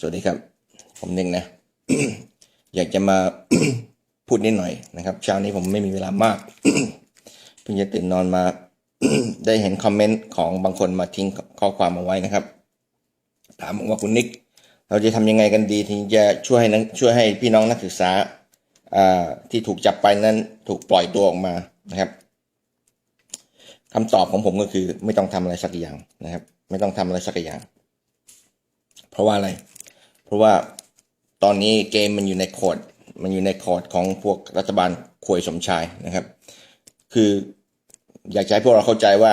สวัสดีครับ ผมเน่งนะ อยากจะมาพูดนิดหน่อยนะครับ เช้านี้ผมไม่มีเวลามาก เพิ่งจะตื่นนอนมา ได้เห็นคอมเมนต์ของบางคนมาทิ้งข้อความเอาไว้นะครับ ถามว่าคุณนิก เราจะทำยังไงกันดีถึงจะช่วยให้นักช่วยให้พี่น้องนักศึกษาอ่าที่ถูกจับไปนั้นถูกปล่อยตัวออกมานะครับคำตอบของผมก็คือ ไม่ต้องทำอะไรสักอย่างนะครับ ไม่ต้องทำอะไรสักอย่าง เพราะว่าอะไร เพราะว่าตอนนี้เกมมันอยู่ในโคดมันอยู่ในคอร์ดของพวกรัฐบาลควยสมชายนะครับ คืออยากให้พวกเราเข้าใจว่า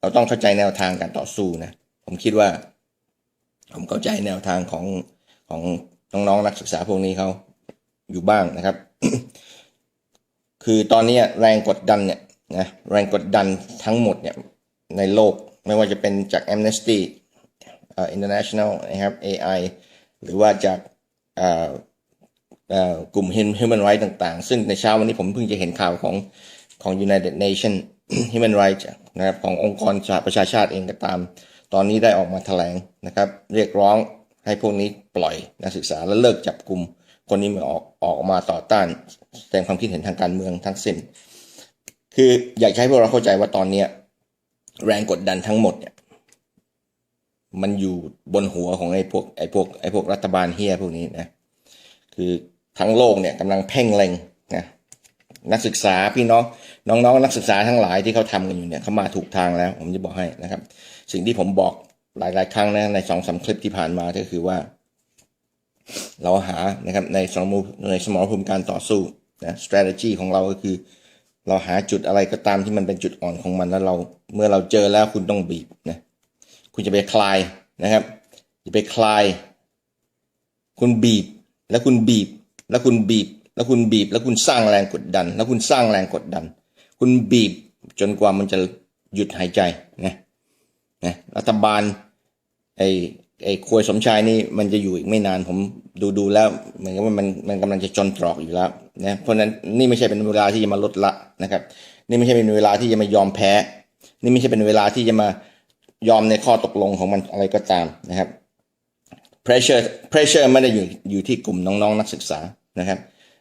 เราต้องเข้าใจแนวทางการต่อสู้นะ ผมคิดว่า ผมเข้าใจแนวทางของของน้องๆนักศึกษาพวกนี้เขาอยู่บ้างนะครับ คือตอนนี้แรงกดดันเนี่ยนะแรงกดดันทั้งหมดเนี่ยในโลกไม่ว่าจะเป็นจาก Amnesty เอ่อ International นะครับ AI หรือว่าจากอ่อเอ่อกลุ่ม Human Rights ต่างๆ ซึ่งในเช้าวันนี้ผมเพิ่งจะเห็นข่าวของของ United Nation Human Rights นะครับขององค์กรสหประชาชาติเองก็ตาม ตอนนี้ได้ออกมาแถลงนะครับ เรียกร้องให้พวกนี้ปล่อยนักศึกษาและเลิกจับกลุ่มคนนี้มาออกออกมาต่อต้านแสดงความคิดเห็นทางการเมืองทั้งสิ้น คืออยากให้พวกเราเข้าใจว่าตอนนี้แรงกดดันทั้งหมดเนี่ย มันอยู่บนหัวของไอ้พวกไอ้พวกไอ้พวกรัฐบาลเฮียพวกนี้นะคือทั้งโลกเนี่ยกำลังเพ่งเล็งนะนักศึกษาพี่น้องน้องๆนักศึกษาทั้งหลายที่เขาทำกันอยู่เนี่ยเขามาถูกทางแล้ว ผมจะบอกให้นะครับ สิ่งที่ผมบอกหลาย ๆ ครั้งนะในสองสามคลิปที่ผ่านมาก็คือว่า เราหานะครับในสมรภูมิในสมรภูมิการต่อสู้นะ strategy ของเราก็คือ เราหาจุดอะไรก็ตามที่มันเป็นจุดอ่อนของมันแล้วเรา เมื่อเราเจอแล้วคุณต้องบีบนะ คุณจะไปคลายนะครับอย่าไปคลาย คุณบีบ แล้วคุณบีบ แล้วคุณบีบ แล้วคุณบีบ แล้วคุณสร้างแรงกดดัน แล้วคุณสร้างแรงกดดัน คุณบีบจนกว่ามันจะหยุดหายใจนะนะรัฐบาลไอ้ไอ้ควยสมชายนี่มันจะอยู่อีกไม่นานผมดูดูแล้วเหมือนกับว่ามันมันกำลังจะจนตรอกอยู่แล้วนะเพราะฉะนั้นนี่ไม่ใช่เป็นเวลาที่จะมาลดละนะครับ นี่ไม่ใช่เป็นเวลาที่จะมายอมแพ้ นี่ไม่ใช่เป็นเวลาที่จะมา ยอมในข้อตกลงของมันอะไรก็ตามนะครับ pressure pressure ไม่ได้อยู่อยู่ที่กลุ่มน้องๆ นักศึกษานะครับ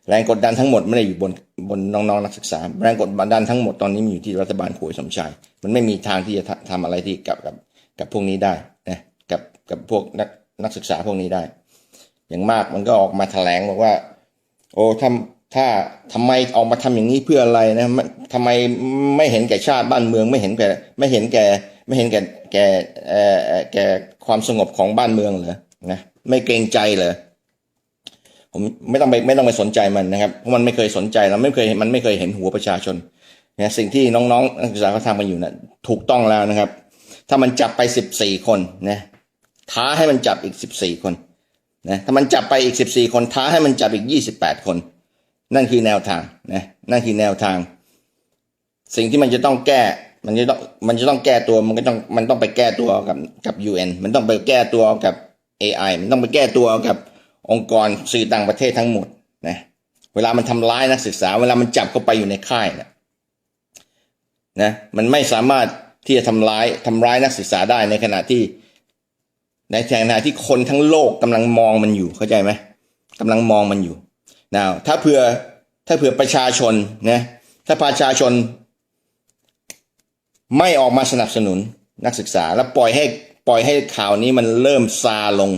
แรงกดดันทั้งหมดไม่ได้อยู่บนบนน้องๆ นักศึกษา แรงกดดันทั้งหมดตอนนี้มันอยู่ที่รัฐบาลขวยสมชาย มันไม่มีทางที่จะทำทำอะไรที่กับกับกับพวกนี้ได้นะกับกับพวกนักนักศึกษาพวกนี้ได้ อย่างมากมันก็ออกมาแถลงบอกว่า โอ้ทำถ้าทำไมออกมาทำอย่างนี้เพื่ออะไรนะไม่ทำไมไม่เห็นแก่ชาติบ้านเมืองไม่เห็นแก่ไม่เห็นแก่ ไม่เห็นแก่แก่เอ่อแก่ความสงบของบ้านเมืองเหรอนะไม่เกรงใจเหรอผมไม่ต้องไปไม่ต้องไปสนใจมันนะครับเพราะมันไม่เคยสนใจแล้วไม่เคยมันไม่เคยเห็นหัวประชาชนนะสิ่งที่น้องๆนักศึกษาเขาทำกันอยู่นะถูกต้องแล้วนะครับ ถ้ามันจับไปสิบสี่คนนะท้าให้มันจับอีกสิบสี่คนนะถ้ามันจับไปอีกสิบสี่คนท้าให้มันจับอีกยี่สิบแปดคน นั่นคือแนวทางนะนั่นคือแนวทาง สิ่งที่มันจะต้องแก้ มันจะต้องมันจะต้องแก้ตัวมันก็ต้องมันต้องไปแก้ตัวกับกับ UN มันต้องไปแก้ตัวกับ AI มันต้องไปแก้ตัวกับองค์กรสื่อต่างประเทศทั้งหมดนะเวลามันทำร้ายนักศึกษา เวลามันจับเข้าไปอยู่ในค่ายนะนะมันไม่สามารถที่จะทำร้ายทำร้ายนักศึกษาได้ในขณะที่ ในขณะที่คนทั้งโลกกำลังมองมันอยู่เข้าใจไหมกำลังมองมันอยู่นะถ้าเผื่อถ้าเผื่อประชาชนนะถ้าประชาชน ไม่ออกมาสนับสนุนนักศึกษา แล้วปล่อยให้ปล่อยให้ข่าวนี้มันเริ่มซาลง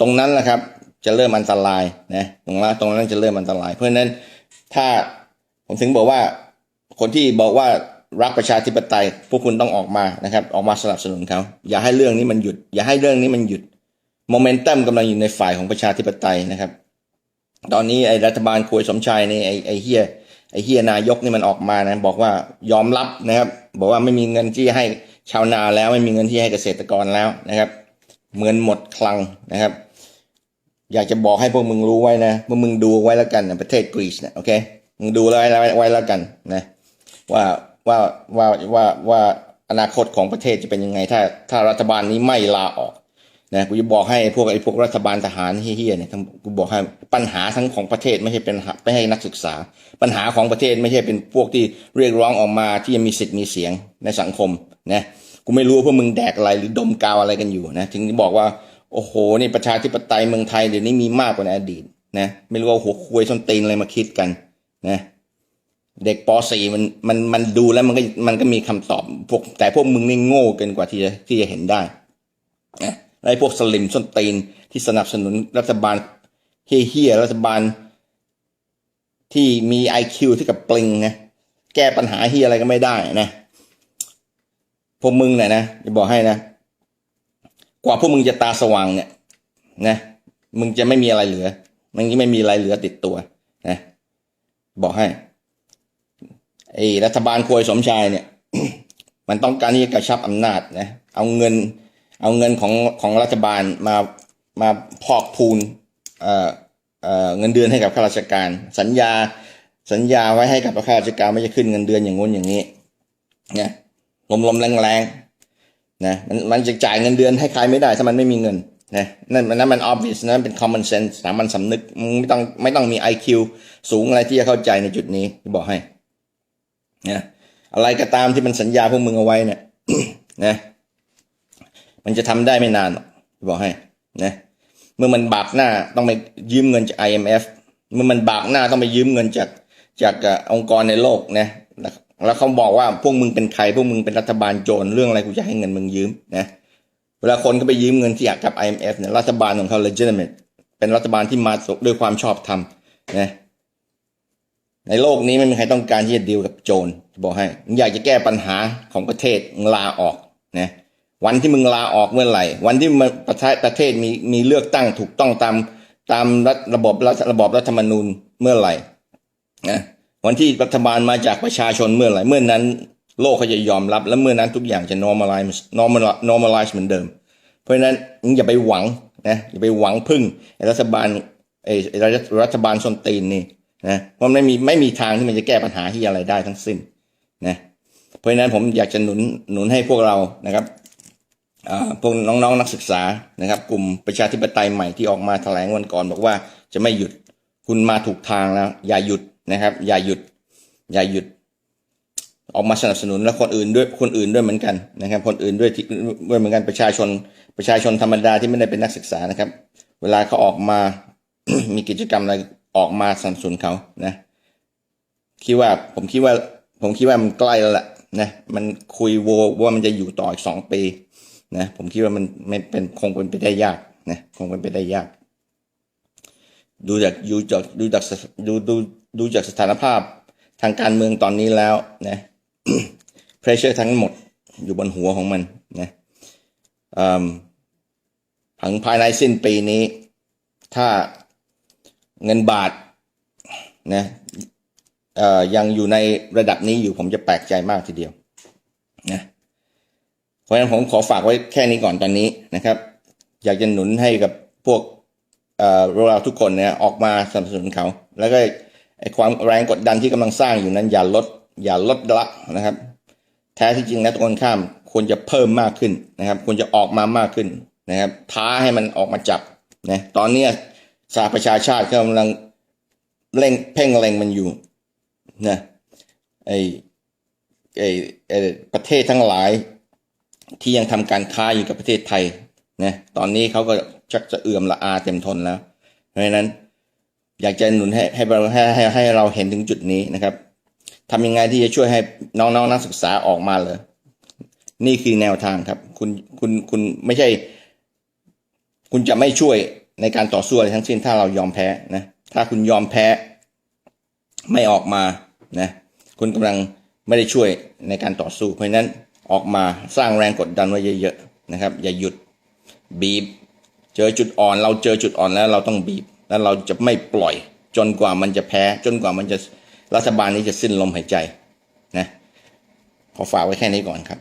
ตรงนั้นแหละครับ จะเริ่มอันตรายนะตรงนั้นตรงนั้นจะเริ่มอันตราย เพราะฉะนั้นถ้าผมถึงบอกว่าคนที่บอกว่ารักประชาธิปไตย พวกคุณต้องออกมานะครับ ออกมาสนับสนุนเขาอย่าให้เรื่องนี้มันหยุด อย่าให้เรื่องนี้มันหยุดโมเมนตัมกำลังอยู่ในฝ่ายของประชาธิปไตยนะครับ ตอนนี้ไอ้รัฐบาลควยสมชายนี่ไอ้ไอ้เฮีย ไอ้เฮียนายกนี่มันออกมานะ บอกว่ายอมรับนะครับ บอกว่าไม่มีเงินที่ให้ชาวนาแล้วไม่มีเงินที่ให้เกษตรกรแล้วนะครับเงินหมดคลังนะครับ อยากจะบอกให้พวกมึงรู้ไว้นะพวกมึงดูไว้แล้วกันนะประเทศกรีซนะโอเคมึงดูไว้ไว้แล้วกันนะ ว่าว่าว่าว่าว่าอนาคตของประเทศจะเป็นยังไง ถ้าถ้ารัฐบาลนี้ไม่ลาออก นะกูจะบอกให้พวกไอ้พวกรัฐบาลทหารเฮี้ยๆเนี่ยกูบอกให้ปัญหาทั้งของประเทศไม่ใช่เป็นไม่ให้นักศึกษา ปัญหาของประเทศไม่ใช่เป็นพวกที่เรียกร้องออกมาที่จะมีสิทธิ์มีเสียงในสังคมนะกูไม่รู้พวกมึงแดกอะไรหรือดมกาวอะไรกันอยู่นะถึงบอกว่าโอ้โหนี่ประชาธิปไตยเมืองไทยเดี๋ยวนี้มีมากกว่าในอดีตนะไม่รู้ว่าหัวคุยส้นตีนอะไรมาคิดกันนะเด็กป .4 มันมันมันดูแล้วมันก็มันก็มีคำตอบพวกแต่พวกมึงนี่โง่เกินกว่าที่จะที่จะเห็นได้นะ แล้วไอ้พวกสลิมส้นตีนที่สนับสนุนรัฐบาลเฮี้ยรัฐบาล ที่มีไอคิวที่กับปลิงนะแก้ปัญหาเฮียอะไรก็ไม่ได้นะพวกมึงเนี่ยนะจะบอกให้นะ กว่าพวกมึงจะตาสว่างเนี่ย นะ มึงจะไม่มีอะไรเหลือมึงจะไม่มีอะไรเหลือติดตัว นะ บอกให้ไอ้รัฐบาลควยสมชายเนี่ย มันต้องการที่จะกระชับอำนาจนะเอาเงิน เอาเงินของของรัฐบาลมามาพอกพูนเอ่อเอ่อเงินเดือนให้กับข้าราชการ สัญญาสัญญาไว้ให้กับข้าราชการไม่จะขึ้นเงินเดือนอย่างงู้นอย่างนี้นะลมลมแรงแรงๆนะมันมันจะจ่ายเงินเดือนให้ใครไม่ได้ ถ้ามันไม่มีเงินนะนั่นนั่นมัน obvious นะเป็น common sense สามัญสำนึกไม่ต้องไม่ต้องมี IQ สูงอะไรที่จะเข้าใจในจุดนี้บอกให้นะอะไรก็ตามที่มันสัญญาพวกมึงเอาไว้เนี่ยนะ มันจะทำได้ไม่นานหรอกบอกให้นะเมื่อมันบากหน้าต้องไปยืมเงินจาก IMF เมื่อมันบากหน้าต้องไปยืมเงินจากจากองค์กรในโลกนะแล้วเขาบอกว่าพวกมึงเป็นใครพวกมึงเป็นรัฐบาลโจรเรื่องอะไรกูจะให้เงินมึงยืมนะเวลาคนก็ไปยืมเงินที่อยากกับ IMF เนี่ยรัฐบาลของเขา legitimate เป็นรัฐบาลที่มาด้วยความชอบธรรมนะในโลกนี้ไม่มีใครต้องการที่จะดีลกับโจรบอกให้อยากจะแก้ปัญหาของประเทศลาออกนะ วันที่มึงลาออกเมื่อไหร่ วันที่มันประเทศประเทศมีมีเลือกตั้งถูกต้องตามตามรัฐระบบรัฐระบบรัฐธรรมนูญเมื่อไหร่นะวันที่รัฐบาลมาจากประชาชนเมื่อไหร่ เมื่อนั้น โลกเขาจะยอมรับ และเมื่อนั้นทุกอย่างจะ normalize normalize normalize เหมือนเดิม เพราะฉะนั้นอย่าไปหวังนะอย่าไปหวังพึ่งรัฐบาลไอ้รัฐรัฐบาลสนตีนนี่นะเพราะไม่มีไม่มีทางที่มันจะแก้ปัญหาที่อะไรได้ทั้งสิ้นนะเพราะฉะนั้นผมอยากจะหนุนหนุนให้พวกเรานะครับ พวกน้องๆนักศึกษานะครับ กลุ่มประชาธิปไตยใหม่ที่ออกมาแถลงวันก่อนบอกว่าจะไม่หยุดคุณมาถูกทางแล้ว อย่าหยุดนะครับ อย่าหยุด อย่าหยุด ออกมาสนับสนุนและคนอื่นด้วยคนอื่นด้วยเหมือนกันนะครับ คนอื่นด้วยด้วยเหมือนกันประชาชน ประชาชนธรรมดาที่ไม่ได้เป็นนักศึกษานะครับ เวลาเขาออกมามีกิจกรรมอะไรออกมาสนับสนุนเขานะคิดว่าผมคิดว่า ผมคิดว่ามันใกล้แล้วแหละนะมันคุยโวว่ามันจะอยู่ต่ออีกสองปี นะผมคิดว่ามันไม่เป็นคงเป็นไปได้ยากนะคงเป็นไปได้ยาก ดูจากดูจากดูจากดูดูดูจากสถานภาพทางการเมืองตอนนี้แล้วนะ pressure ทั้งหมดอยู่บนหัวของมันนะผังภายในสิ้นปีนี้ ถ้าเงินบาทนะยังอยู่ในระดับนี้อยู่ผมจะแปลกใจมากทีเดียวนะ เพราะฉะนั้นผมขอฝากไว้แค่นี้ก่อนตอนนี้นะครับ อยากจะหนุนให้กับพวกเราทุกคนเนี่ยออกมาสนับสนุนเขา แล้วก็ไอ้ความแรงกดดันที่กำลังสร้างอยู่นั้นอย่าลดอย่าลดละนะครับ แท้ที่จริงแล้วตรงกันข้ามควรจะเพิ่มมากขึ้นนะครับ ควรจะออกมามากขึ้นนะครับ ท้าให้มันออกมาจับนะตอนเนี้สหประชาชาติกำลังเร่งเพ่งเล็งมันอยู่นะไอไอไอประเทศทั้งหลาย ที่ยังทำการค้าอยู่กับประเทศไทยนะตอนนี้เขาก็ชักจะเอื่อมละอาเต็มทนแล้ว เพราะฉะนั้นอยากจะหนุนให้ให้เราให้ให้ให้เราเห็นถึงจุดนี้นะครับทำยังไงที่จะช่วยให้น้องๆนักศึกษาออกมาเลยนี่คือแนวทางครับ คุณคุณคุณไม่ใช่ คุณจะไม่ช่วยในการต่อสู้อะไรทั้งสิ้นถ้าเรายอมแพ้นะถ้าคุณยอมแพ้ไม่ออกมานะคุณกำลังไม่ได้ช่วยในการต่อสู้เพราะฉะนั้น ออกมาสร้างแรงกดดันไว้เยอะๆนะครับ อย่าหยุดบีบ เจอจุดอ่อน เราเจอจุดอ่อนแล้วเราต้องบีบ แล้วเราจะไม่ปล่อย จนกว่ามันจะแพ้ จนกว่ามันจะรัฐบาลนี้จะสิ้นลมหายใจนะขอฝากไว้แค่นี้ก่อนครับ